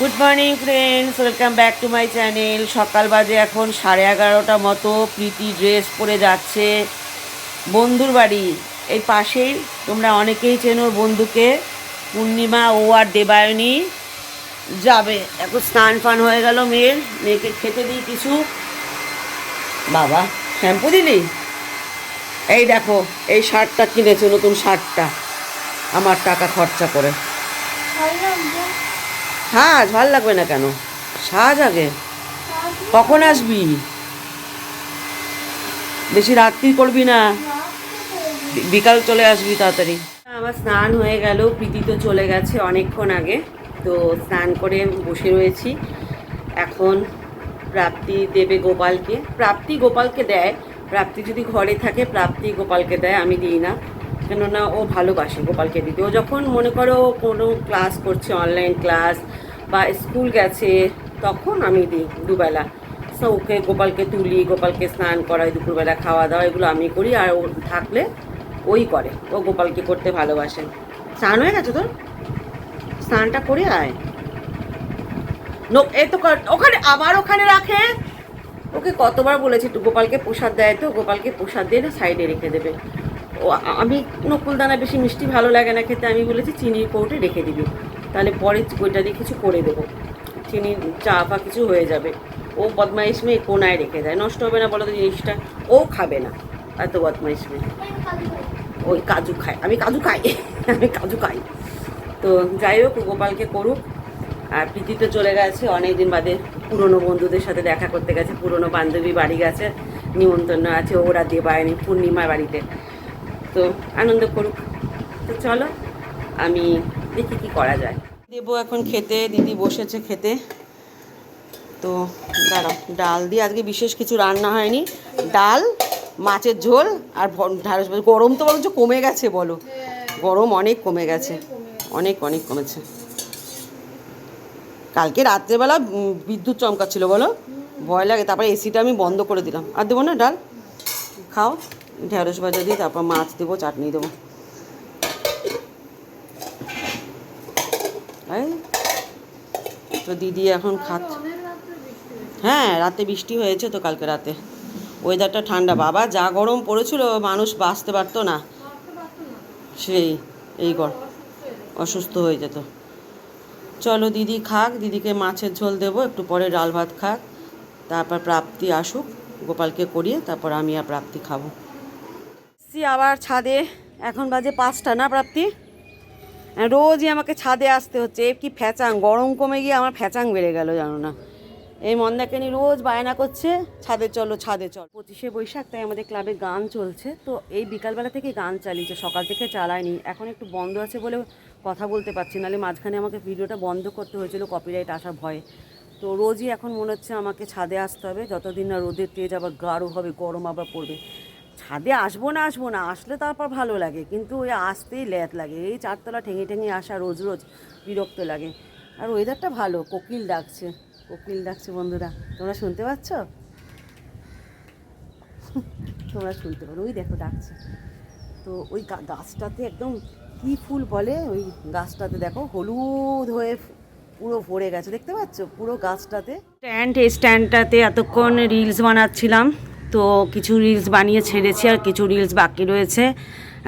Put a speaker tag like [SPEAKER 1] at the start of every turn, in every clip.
[SPEAKER 1] Good morning friends welcome back to my channel সকাল বাজে এখন সাড়ে এগারোটা মতো। প্রীতি ড্রেস পরে যাচ্ছে। বন্ধুর বাড়ি। এই পাশেই তোমরা অনেকেই চেনো বন্ধুকে। পূর্ণিমা ও আর দেবায়নী যাবে। এখন স্নান ফান হয়ে গেল মেয়ের। মেয়েকে খেতে দিই কিছু। বাবা, শ্যাম্পু দিলি? এই দেখো, এই শার্টটা কিনেছে, নতুন শার্টটা। আমার টাকা খরচা করে। সাজ, ভালো লাগবে না কেন? সাজ আগে। কখন আসবি? বেশি রাত্রি করবি না। বিকাল চলে আসবি তাড়াতাড়ি। আমার স্নান হয়ে গেল, প্রীতি তো চলে গেছে অনেকক্ষণ আগে, তো স্নান করে বসে রয়েছি। এখন প্রাপ্তি দেবে গোপালকে। প্রাপ্তি গোপালকে দেয়। প্রাপ্তি যদি ঘরে থাকে, প্রাপ্তি গোপালকে দেয়, আমি দিই না। কেননা ও ভালোবাসে গোপালকে দিতে। ও যখন মনে করো কোনো ক্লাস করছে অনলাইন ক্লাস বা স্কুল গেছে, তখন আমি দিই দুবেলা। সো ওকে গোপালকে তুলি, গোপালকে স্নান করাই, দুপুরবেলা খাওয়া দাওয়া, এগুলো আমি করি আর ও থাকলে ওই করে। ও গোপালকে করতে ভালোবাসে। স্নান হয়ে গেছে তোর? স্নানটা করে আয়। এই তো ওখানে আবার ওখানে রাখে। ওকে কতবার বলেছি গোপালকে প্রসাদ দেয় তো, গোপালকে প্রসাদ দিয়ে সাইডে রেখে দেবে। আমি নকুলদানা বেশি মিষ্টি ভালো লাগে না খেতে, আমি বলেছি চিনির কৌটে রেখে দিবি। তাহলে পরে ওইটা দিয়ে কিছু করে দেবো। চিনি, চা বা কিছু হয়ে যাবে। ও বদমাইশ মেয়ে কোনায় রেখে দেয়। নষ্ট হবে না বলো তো জিনিসটা। ও খাবে না। এত বদমাইশ মেয়ে। ওই কাজু খায়। আমি কাজু খাই। আমি কাজু খাই। তো যাই হোক, গোপালকে করুক। আর প্রীতি তো চলে গেছে। অনেক দিন বাদে পুরনো বন্ধুদের সাথে দেখা করতে গেছে। পুরনো বান্ধবী বাড়ি গেছে। নিমন্ত্রণ আছে। ওরা দেবায়নি, পূর্ণিমার বাড়িতে। তো আনন্দ করুক। তো চলো, আমি দেখি কি করা যায়। দেবো এখন খেতে, দিদি বসেছে খেতে। তো দাঁড়াও, ডাল দিয়ে আজকে বিশেষ কিছু রান্না হয়নি। ডাল, মাছের ঝোল আর ঢ্যাঁড়স গরম তো বরঞ্চ কমে গেছে বলো। গরম অনেক কমে গেছে। অনেক অনেক কমেছে। কালকে রাত্রেবেলা বিদ্যুৎ চমকাচ্ছিল বলো। ভয় লাগে, তারপরে এসিটা আমি বন্ধ করে দিলাম। আর দেবো না ডাল? খাও। ঢ্যাঁড়স ভাজা দিয়ে তারপর মাছ দেবো, চাটনি দেবো। তো দিদি এখন খাচ্ছে হ্যাঁ রাতে বৃষ্টি হয়েছে তো কালকে রাতে। ওয়েদারটা ঠান্ডা। বাবা, যা গরম পড়েছিল, মানুষ বাঁচতে পারতো না। সেই, এই গর অসুস্থ হয়ে যেত। চলো দিদি খাক, দিদিকে মাছের ঝোল দেবো, একটু পরে ডাল ভাত খাক। তারপর প্রাপ্তি আসুক, গোপালকে করিয়ে তারপর আমি আর প্রাপ্তি খাব। সি আবার ছাদে। এখন বাজে পাঁচটা না প্রাপ্তি? রোজই আমাকে ছাদে আসতে হচ্ছে। এ কি ফ্যাচাং? গরম কমে গিয়ে আমার ফ্যাচাং বেড়ে গেল, জানো না। এই মন্দাকেনি রোজ বায়না করছে, ছাদে চলো, ছাদে চল। পঁচিশে বৈশাখ, তাই আমাদের ক্লাবে গান চলছে। তো এই বিকালবেলা থেকে গান চালিয়েছে, সকাল থেকে চালায়নি। এখন একটু বন্ধ আছে বলে কথা বলতে পারছি নাহলে মাঝখানে আমাকে ভিডিওটা বন্ধ করতে হয়েছিল কপিরাইট আসার ভয়ে। তো রোজই এখন মনে হচ্ছে আমাকে ছাদে আসতে হবে। যতদিন না রোদের তেজ আবার গাঢ় হবে, গরম আবার পড়বে। ছাদে আসব না আসব না, আসলে তারপর ভালো লাগে, কিন্তু ওই আসতেই ল্যাত লাগে, এই চারতলা ঠেঙে ঠেঙে আসা রোজ রোজ বিরক্ত লাগে। আর ওয়েদারটা ভালো, কোকিল ডাকছে কোকিল ডাকছে বন্ধুরা, তোমরা শুনতে পাচ্ছ? তোমরা শুনতে পারো, ওই দেখো ডাকছে। তো ওই গাছটাতে একদম কি ফুল বলে? ওই গাছটাতে দেখো, হলুদ হয়ে পুরো ভরে গেছে, দেখতে পাচ্ছ? পুরো গাছটাতে। স্ট্যান্ড এই স্ট্যান্ডটাতে এতক্ষণ রিলস বানাচ্ছিলাম। তো কিছু রিলস বানিয়ে ছেড়েছি আর কিছু রিলস বাকি রয়েছে।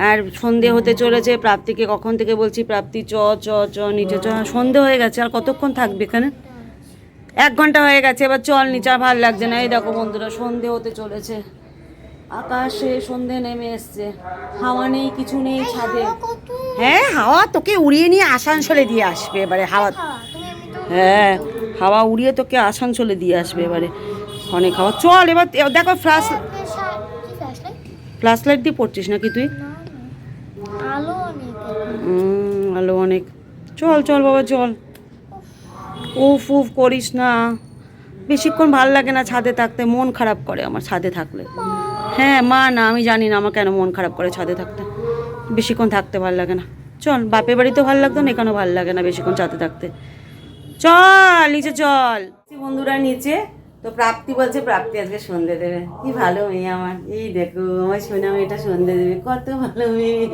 [SPEAKER 1] আর সন্ধে হতে চলেছে প্রাপ্তিকে কখন থেকে বলছি প্রাপ্তি চ চ চ নিচে চ। সন্ধে হয়ে গেছে আর কতক্ষণ থাকবে এখানে? এক ঘণ্টা হয়ে গেছে এবার চল নিচে আর ভালো লাগছে না। এই দেখো বন্ধুরা সন্ধে হতে চলেছে। আকাশে সন্ধে নেমে এসছে। হাওয়া নেই কিছু নেই ছাদে। হ্যাঁ হাওয়া তোকে উড়িয়ে নিয়ে আসানসোলে দিয়ে আসবে এবারে হাওয়া হ্যাঁ হাওয়া উড়িয়ে তোকে আসানসোলে দিয়ে আসবে এবারে। অনেক হাওয়া চল এবার দেখো ফ্লাশ ফ্ল্যাশ লাইট দিয়ে পড়ছিস নাকি তুই?
[SPEAKER 2] আলো অনেক
[SPEAKER 1] আলো অনেক। চল চল বাবা চল। উফ। উফ করিস না। বেশিক্ষণ ভালো লাগে না ছাদে থাকতে মন খারাপ করে আমার ছাদে থাকলে। হ্যাঁ মা না আমি জানি না আমার কেন মন খারাপ করে ছাদে থাকতে। বেশিক্ষণ থাকতে ভালো লাগে না। চল বাপের বাড়িতেও ভালো লাগতো না এখানেও ভালো লাগে না বেশিক্ষণ ছাদে থাকতে। চল নিচে চল। বন্ধুরা নিচে তো প্রাপ্তি বলছে, প্রাপ্তি আজকে সন্ধে দেবে। কি ভালো মেয়ে আমার। এই দেখো আমার সোনা মেয়েটা সন্ধে দেবে। কত ভালো মেয়ে।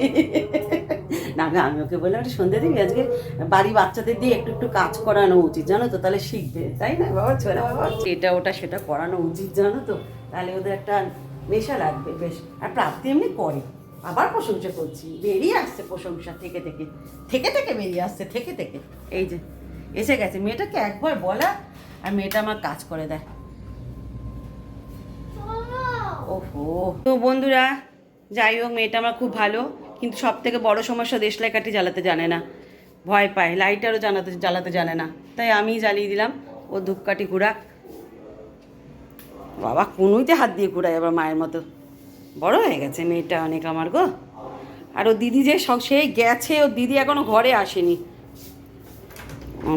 [SPEAKER 1] না আমি ওকে বললাম, একটা সন্ধ্যে দিবি? আজকে বাড়ি বাচ্চাদের দিয়ে একটু একটু কাজ করানো উচিত, জানো তো? তাহলে শিখবে, তাই না বাবা? ছোলা বাবা। এটা, ওটা, সেটা করানো উচিত, জানো তো? তাহলে ওদের একটা নেশা লাগবে, বেশ। আর প্রাপ্তি এমনি করে। আবার প্রশংসা করছি। বেরিয়ে আসছে প্রশংসা থেকে থেকে। থেকে থেকে বেরিয়ে আসছে, থেকে থেকে। এই যে এসে গেছে। মেয়েটাকে একবার বলা আর মেয়েটা আমার কাজ করে দেয়। ওহো। তো বন্ধুরা, যাই হোক, মেয়েটা আমার খুব ভালো, কিন্তু সব থেকে বড় সমস্যা দেশলাই কাঠি জ্বালাতে জানে না। ভয় পায়, লাইটারও জানাতে জ্বালাতে জানে না। তাই আমি জ্বালিয়ে দিলাম, ও ধূপকাঠি ঘুরাক। বাবা, কোনোইতে হাত দিয়ে ঘুরায় আবার মায়ের মতো। বড় হয়ে গেছে মেয়েটা অনেক আমার গো। আর ও দিদি যে সব সেই গেছে, ও দিদি এখনও ঘরে আসেনি।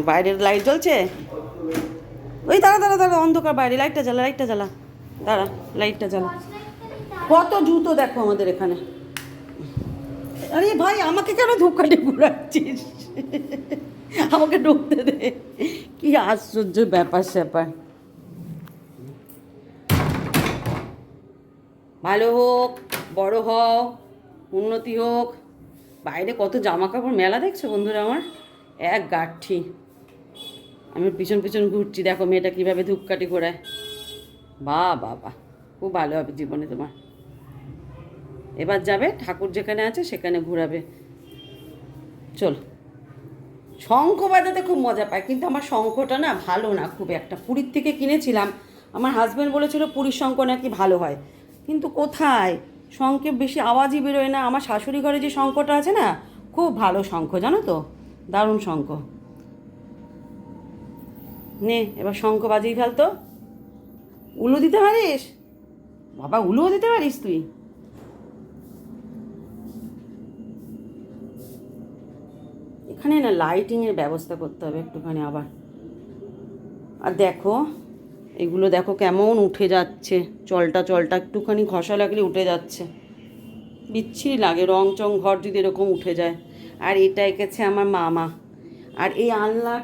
[SPEAKER 1] বাইরের লাইট জ্বলছে? ওই দাঁড়া দাঁড়া দাঁড়া, অন্ধকার বাইরে লাইটটা জ্বালা লাইটটা জ্বালা। দাঁড়া লাইটটা জ্বালা। কত জুতো দেখো আমাদের এখানে। আরে ভাই, আমাকে কেন ধূপকাঠি ঘুরাচ্ছিস? আমাকে ঢুকতে দে। কি আশ্চর্য ব্যাপার স্যাপার। ভালো হোক, বড় হও, উন্নতি হোক। বাইরে কত জামা কাপড় মেলা দেখছ বন্ধুরা আমার? এক গাঠি। আমি পিছন পিছন ঘুরছি, দেখো মেয়েটা কীভাবে ধূপকাঠি ঘোরায়। বা বাবা খুব ভালো হবে জীবনে তোমার। এবার যাবে, ঠাকুর যেখানে আছে সেখানে ঘোরাবে। চল। শঙ্খ বাজাতে খুব মজা পায়, কিন্তু আমার শঙ্খটা না ভালো না খুব একটা। পুরীর থেকে কিনেছিলাম, আমার হাজব্যান্ড বলেছিল পুরীর শঙ্খ নাকি ভালো হয়। কিন্তু কোথায়? শঙ্খে বেশি আওয়াজই বেরোয় না। আমার শাশুড়ি ঘরে যে শঙ্খটা আছে না, খুব ভালো শঙ্খ, জানো তো? দারুণ শঙ্খ। নে, এবার শঙ্খ বাজিয়ে ফেল তো। উলু দিতে পারিস? বাবা, উলুও দিতে পারিস তুই? এখানে না লাইটিংয়ের ব্যবস্থা করতে হবে একটুখানি আবার। আর দেখো, এগুলো দেখো কেমন উঠে যাচ্ছে। চলটা চলটা একটুখানি ঘষা লাগলে উঠে যাচ্ছে। বিচ্ছিরি লাগে, রং চং ঘর যদি এরকম উঠে যায়। আর এটা এঁকেছে আমার মামা। আর এই আলনার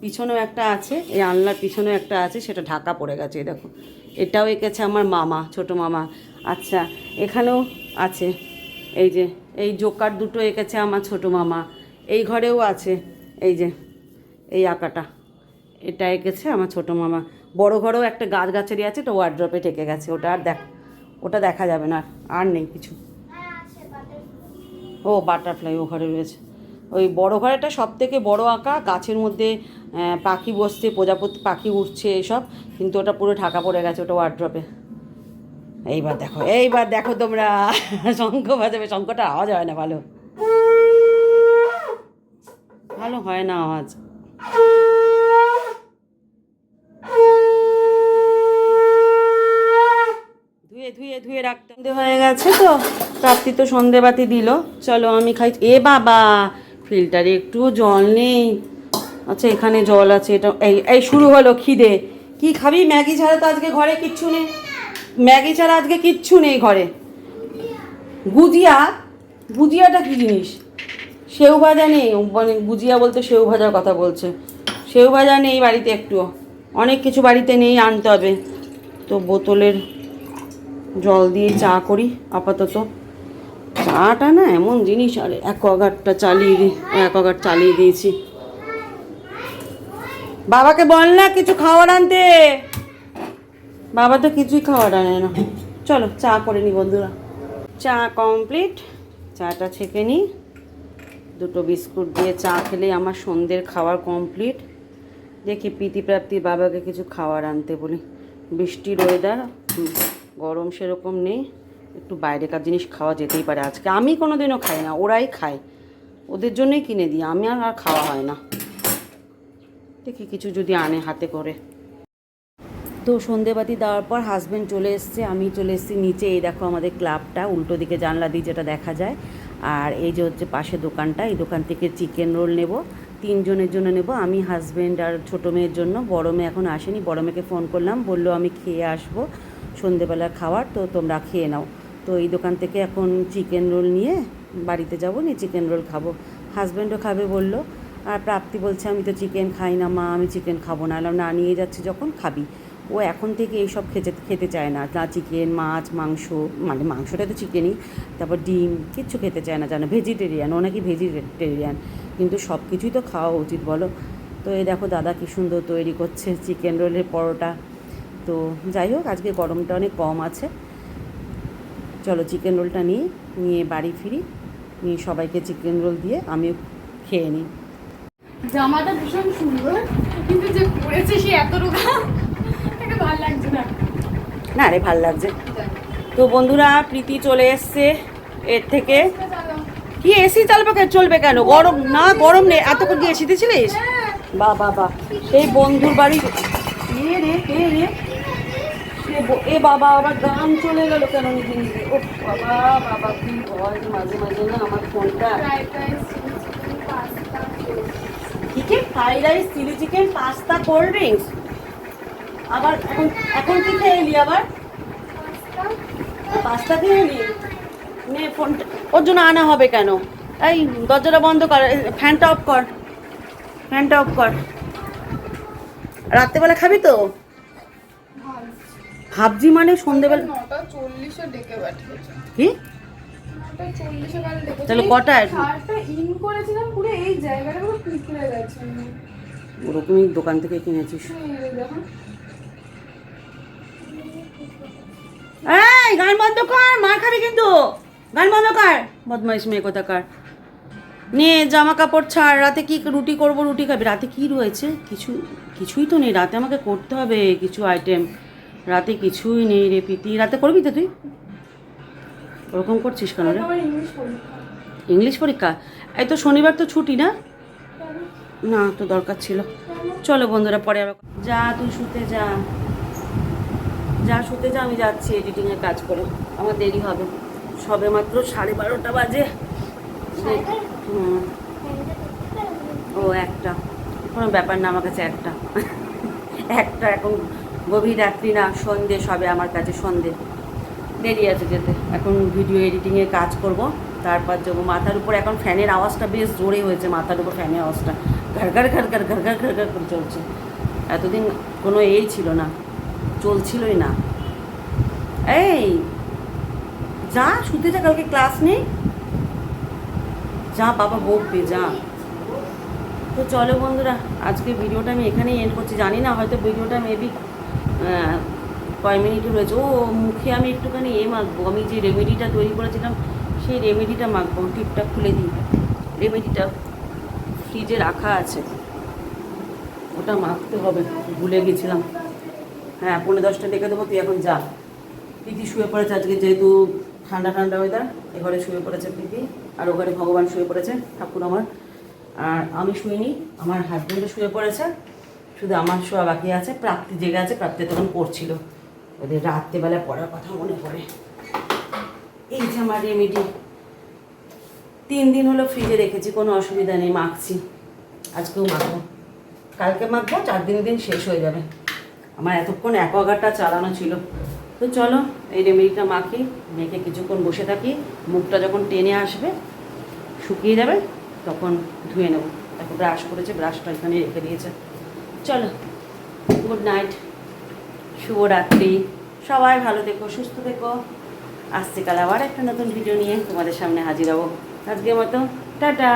[SPEAKER 1] পিছনেও একটা আছে, এই আলনার পিছনেও একটা আছে, সেটা ঢাকা পড়ে গেছে দেখো। এটাও এঁকেছে আমার মামা, ছোট মামা। আচ্ছা এখানেও আছে, এই যে, এই জোকার দুটো এঁকেছে আমার ছোট মামা। এই ঘরেও আছে, এই যে, এই আঁকাটা। এটা এঁকেছে আমার ছোট মামা। বড় ঘরেও একটা গাছ গাছেরই আছে, তো ওয়ার্ড্রপে ঠেকে গেছে, ওটা আর দেখ, ওটা দেখা যাবে না। আর নেই কিছু। ও বাটারফ্লাই, ও ঘরে রয়েছে। ওই বড় ঘরেটা সব থেকে বড় আঁকা, গাছের মধ্যে পাখি বসছে, প্রজাপতি, পাখি উঠছে এসব, কিন্তু ওটা পুরো ঢাকা পড়ে গেছে ওটা ওয়ার্ড্রপে এইবার দেখো এইবার দেখো তোমরা। শঙ্খ বাজাবে, শঙ্খটা আওয়াজ হয় না, ভালো। ভালো হয় না আওয়াজ। ধুয়ে ধুয়ে ধুয়ে রাখতে হয়ে গেছে তো? প্রাপ্তি তো সন্ধেবাতি দিল। চলো আমি খাই। এ বাবা, ফিল্টারে একটুও জল নেই। আচ্ছা এখানে জল আছে, এটা এই এই শুরু হলো খিদে। কি খাবি? ম্যাগি ছাড়া তো আজকে ঘরে কিচ্ছু নেই। ম্যাগি ছাড়া আজকে কিচ্ছু নেই ঘরে। গুজিয়া, গুজিয়াটা কী জিনিস? সেউ ভাজা নেই মানে গুজিয়া বলতে সেউ ভাজার কথা বলছে। সেউ ভাজা নেই বাড়িতে একটুও। অনেক কিছু বাড়িতে নেই আনতে হবে। তো বোতলের জল দিয়ে চা করি, আপাতত। চাটা না এমন জিনিস, আর অ্যাকোয়াগার্ডটা চালিয়ে দিই অ্যাকোয়াগার্ড চালিয়ে দিয়েছি। বাবাকে বল না কিছু খাবার আনতে। বাবা তো কিছুই খাওয়ার আনে না। চলো, চা করে নি বন্ধুরা। চা কমপ্লিট চাটা ছেঁকে নিই দুটো বিস্কুট দিয়ে চা খেলে আমার সন্ধ্যের খাওয়ার কমপ্লিট দেখি প্রীতিপ্রাপ্তির বাবাকে কিছু খাবার আনতে বলি। বৃষ্টির ওয়েদার গরম সেরকম নেই। একটু বাইরেকার জিনিস খাওয়া যেতেই পারে আজকে। আমি কোনো দিনও খাই না, ওরাই খায়। ওদের জন্যই কিনে দিই, আমি আর আর খাওয়া হয় না। দেখি কিছু যদি আনে হাতে করে। তো সন্ধেবাতি দেওয়ার পর হাজব্যান্ড চলে এসছে, আমি চলে এসেছি নিচে। এই দেখো আমাদের ক্লাবটা উল্টো দিকে জানলা দিয়ে যেটা দেখা যায়। আর এই যে হচ্ছে পাশে দোকানটা, এই দোকান থেকে চিকেন রোল নেব। তিনজনের জন্য নেব, আমি হাজব্যান্ড আর ছোটো মেয়ের জন্য। বড় মেয়ে এখন আসেনি, বড় মেয়েকে ফোন করলাম, বলল আমি খেয়ে আসব সন্ধেবেলার খাবার, তো তোমরা খেয়ে নাও। তো এই দোকান থেকে এখন চিকেন রোল নিয়ে বাড়িতে যাব, নিয়ে চিকেন রোল খাব। হাজব্যান্ডও খাবে বলল, আর প্রাপ্তি বলছে, আমি তো চিকেন খাই না মা, আমি চিকেন খাব না। এলাম, না, নিয়ে যাচ্ছি যখন, খাবি। ও এখন থেকে এইসব খেতে খেতে চায় না। না চিকেন মাছ, মাংস মানে মাংসটা তো চিকেনই তারপর ডিম, কিচ্ছু খেতে চায় না, জানো ভেজিটেরিয়ান ও নাকি ভেজিটেরিয়ান কিন্তু সব কিছুই তো খাওয়া উচিত, বলো। তো এই দেখো, দাদা কী সুন্দর তৈরি করছে চিকেন রোলের পরোটা। তো যাই হোক, আজকে গরমটা অনেক কম আছে। চলো চিকেন রোলটা নিয়ে নিয়ে বাড়ি ফিরি। নিয়ে সবাইকে চিকেন রোল দিয়ে আমিও খেয়ে নিই।
[SPEAKER 3] জামাটা ভীষণ সুন্দর কিন্তু যে পরেছে সে এত রোগা তাকে ভালো লাগছে না।
[SPEAKER 1] না রে ভালো লাগছে। তো বন্ধুরা প্রীতি চলে এসছে এর থেকে। কি এসি চালবে কেন চলবে কেন? গরম? না গরম নেই। এতক্ষণ কি এসিতে ছিলিস? বা বা বা এই বন্ধুর বাড়ি রে রে? ব- এ বাবা, আবার গান চলে গেল কেন নিজে নিজে ও বাবা বাবা, কি হয় মাঝে মাঝে না আমার ফোনটা। কি fried rice, chilli chicken, pasta, cold drinks. আবার এখন এখন কি খেয়ে এলি আবার? পাস্তা খেয়ে এলি? নে, ফোনটা ওর জন্য আনা হবে কেন? এই, দরজাটা বন্ধ কর ফ্যানটা অফ কর। ফ্যানটা অফ কর। রাত্রেবেলা খাবি তো? ভাবছি মানে সন্ধেবেলা কি? তাহলে কটায়? ওরকমই দোকান থেকে কিনেছিস।
[SPEAKER 3] এই
[SPEAKER 1] এই গান বন্ধ কর মার খাবি কিন্তু। গান বন্ধ কর। বদমাইশ মেয়ে কোথাকার। নে জামা কাপড় ছাড় রাতে কি রুটি করব রুটি খাবি। রাতে কি রয়েছে? কিছু কিছুই তো নেই রাতে আমাকে করতে হবে কিছু আইটেম রাতে কিছুই নেই রে প্রীতি। রাতে করবি তো তুই? ওরকম করছিস কেন রে?
[SPEAKER 3] ইংলিশ পরীক্ষা?
[SPEAKER 1] এই তো শনিবার তো ছুটি না? না তো দরকার ছিল। চলো বন্ধুরা পরে আবার যা তুই শুতে যা। যা শুতে যা আমি যাচ্ছি এডিটিংয়ের কাজ করে। আমার দেরি হবে। সবে মাত্র সাড়ে বারোটা বাজে। ও একটা। কোনো ব্যাপার না আমার কাছে একটা। একটা এখন গভীর রাত্রি না, সন্ধে, সবে আমার কাছে সন্ধে। দেরি আছে যেতে। এখন ভিডিও এডিটিংয়ে কাজ করব, তারপর যাব মাথার উপর। এখন ফ্যানের আওয়াজটা বেশ জোরে হয়েছে, মাথার উপর ফ্যানের আওয়াজটা। ঘর ঘর ঘর ঘর ঘর ঘর ঘর ঘর করে চলছে। এতদিন কোনো এই ছিল না, চলছিলই না। এই, যা, শুতে যা, কালকে ক্লাস নেই? যা, বাবা বকবে যা। তো চলো বন্ধুরা, আজকে ভিডিওটা আমি এখানেই এন্ড করছি। জানি না, হয়তো ভিডিওটা মেবি কয় মিনিট রয়েছে ও, মুখে আমি একটুখানি এ মাখবো। আমি যে রেমেডিটা তৈরি করেছিলাম, সেই রেমেডিটা মাখবো। টিপটা খুলে দিই। রেমেডিটা ফ্রিজে রাখা আছে। ওটা মাখতে হবে। ভুলে গেছিলাম। হ্যাঁ পনেরো দশটা ডেকে দেবো। তুই এখন যা। প্রীতি শুয়ে পড়েছে আজকে, যেহেতু ঠান্ডা ঠান্ডা ওয়েদার এ ঘরে শুয়ে পড়েছে প্রীতি। আর ও ঘরে ভগবান শুয়ে পড়েছে, ঠাকুর আমার। আর আমি শুইনি, আমার হাজব্যান্ডও শুয়ে পড়েছে। শুধু আমার শোয়া বাকি আছে, প্রাপ্তি জেগে আছে, প্রাপ্তি তখন পড়ছিল ওদের রাত্রেবেলা পড়ার কথা মনে পড়ে। এই যে আমার রেমেডি তিন দিন হলো ফ্রিজে রেখেছি, কোনো অসুবিধা নেই, মাখছি। আজকেও মাখবো। কালকে মাখবো, চার দিন দিন শেষ হয়ে যাবে। আমার এতক্ষণ অ্যাকোয়াগার্ডটা চালানো ছিল। তো চলো, এই রেমেডিটা মাখি, মেখে কিছুক্ষণ বসে থাকি। মুখটা যখন টেনে আসবে, শুকিয়ে যাবে, তখন ধুয়ে নেব। এখন ব্রাশ করেছে ব্রাশটা এখানে রেখে দিয়েছে। চলো গুড নাইট শুভরাত্রি। সবাই ভালো দেখো সুস্থ দেখো আসছে কাল আবার একটা নতুন ভিডিও নিয়ে তোমাদের সামনে হাজির হব। আজকের মতো, টাটা।